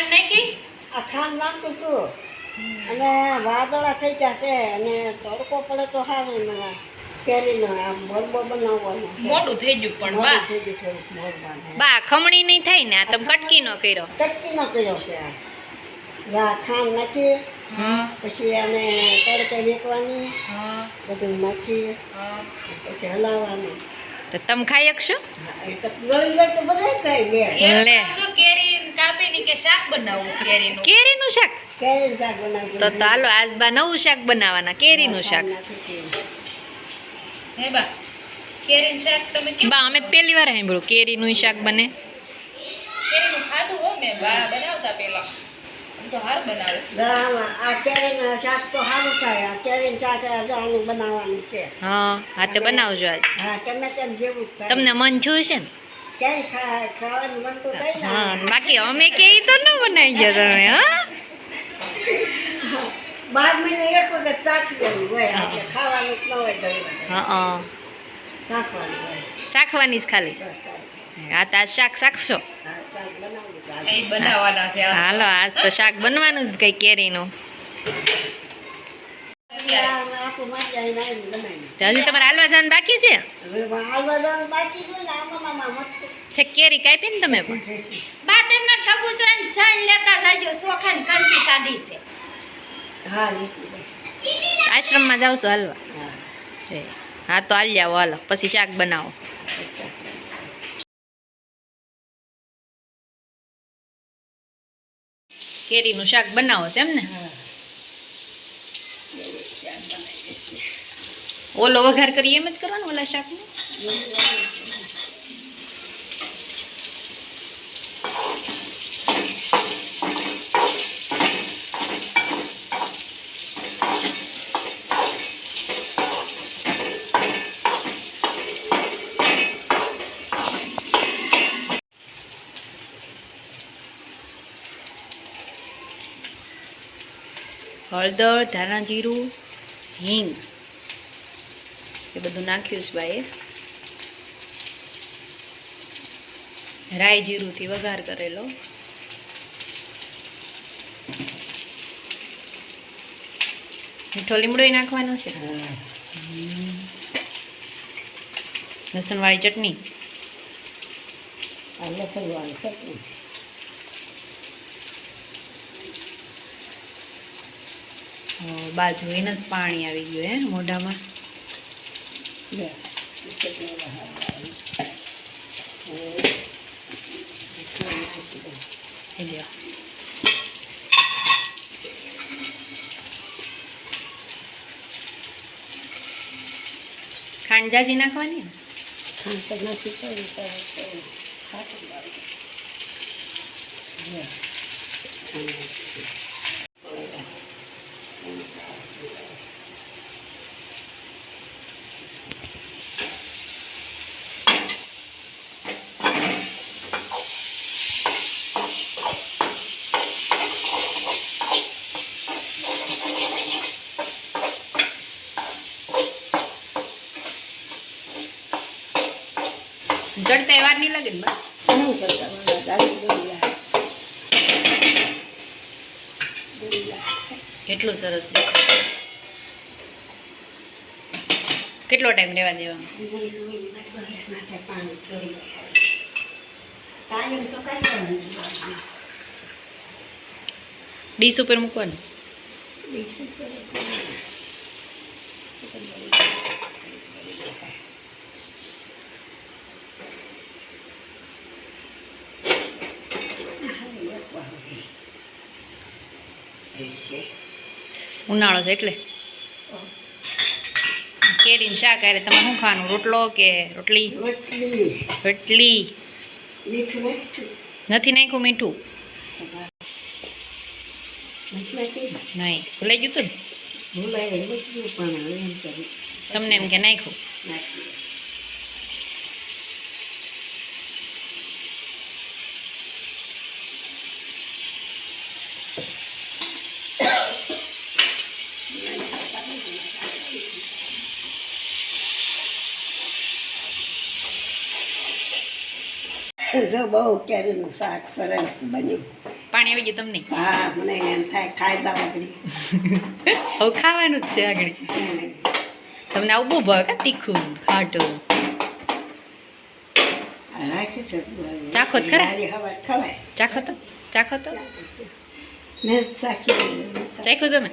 ખાંડ નાખી? આ ખાંડ નાખું છું. અને વાદળા થઈ જશે અને તડકો પડે તો સારું ને કેરીનો આમ મોરબો બનાવવાનો છે. મોટું થઈ ગયું પણ બા. થઈ ગયું થોડુંક મોરબાને. બા ખમણી નહીં થાય ને આ તમે કટકી નો કર્યો. કટકીનો કર્યો છે. આ આ ખાંડ નાખી. પછી આને તડકે મેકવાની. બધું નાખી. પછી હલાવવાનું. તો તમે ખાઈ શકશો? તો ગળી જાય તો બધા ખાઈ લે. લે. કેરી. કાપીને કે શાક બનાવવું કેરીનું? કેરીનું શાક? કેરીનું શાક બનાવજો તો ચાલો હાલો આજ બા નવું શાક બનાવવાના કેરીનું શાક. હે બા કેરીનું શાક તમે કેમ બા અમે પહેલી વાર સાંભળ્યું કેરીનું શાક બને. કેરીનું ખાધું હો મેં બા બનાવતા પહેલા. તો હાર બનાવે આ કેરીનું શાક તો સારું થાય આ કેરીનું શાક આનું બનાવવાનું છે. હા હા તો બનાવજો આજ. હા ટમેટા જેવું તમને મન છું છે ને? ક્યાંય ખા ખાવાનું મન તો થાય ને હા બાકી અમે કે તો ન બનાવી ગયો તમે હા? બાર મહિને એક વખત ચાખી લેવું હોય ખાવાનું ન હોય હા હોય. શાકવાની જ ખાલી? બસ આ તો આજ શાક શાકશો? હા, શાક બનાવવું છે આજે. એ બનાવવાના છે આ હાલો આજ તો શાક બનવાનું જ કઈ કેરીનું આ આપણું માટે આઈને આવીને બનાવીને. તો હજી તમારે હાલવા જવાનું બાકી છે? કેરી કાપી ને તમે પણ? બા તમે કબૂતરાને સાઈન લેતા જાજો સોખાને કંચી કાઢી છે. હા. આશ્રમમાં જાવ છો હાલવા. હા. તો હાલ જાઓ હાલો. પછી શાક બનાવો. કેરીનું શાક બનાવો તેમ ને? ઓલો વઘાર કરી એમ જ કરવાનો ઓલા શાકનો હળદર ધાણા જીરું હિંગ એ બધું નાખ્યું છે બાએ રાઈ જીરુંથી વઘાર કરેલો. મીઠો લીમડો નાખવાનો છે? લસણવાળી ચટણી? લસણવાળું ચટણી. બા જોઈને જ પાણી આવી ગયું હે મોઢામાં. લે. ચટણી વહાવવાની. હવે ચટણી નાખી દઉં. એ લ્યો ખાંડ જાજી નાખવાની ને? ખાંડ તો નથી કરી તો તો ખાટું લાગે. લે. જડતા વાર નહીં લાગે ને. કેટલું સરસ કેટલો ટાઈમ રહેવા દેવાનો ડીશ ઉપર નથી ડીશ ઉપર મૂકવાનું ઉનાળો છે એટલે. કેરીનું શાક અરે તમારે શું ખાવાનું? રોટલો કે રોટલી? રોટલી. નથી નાખ્યું મીઠું? નહીં. ભૂલાઈ ગયું તું ને? કરી. તમને એમ કે નાખ્યું. જો બહુ કેરીનું શાક સરસ બન્યું. પાણી આવી ગયું તમને? હા મને એમ થાય કાયદા આગળ હવે ખાવાનું જ છે આગળ. તમને આવું બહુ ભાવે કે તીખું ખાટું? ચાખો તો ખરા? ચાખો તો? ચાખો તો? ચાખ્યું તમે?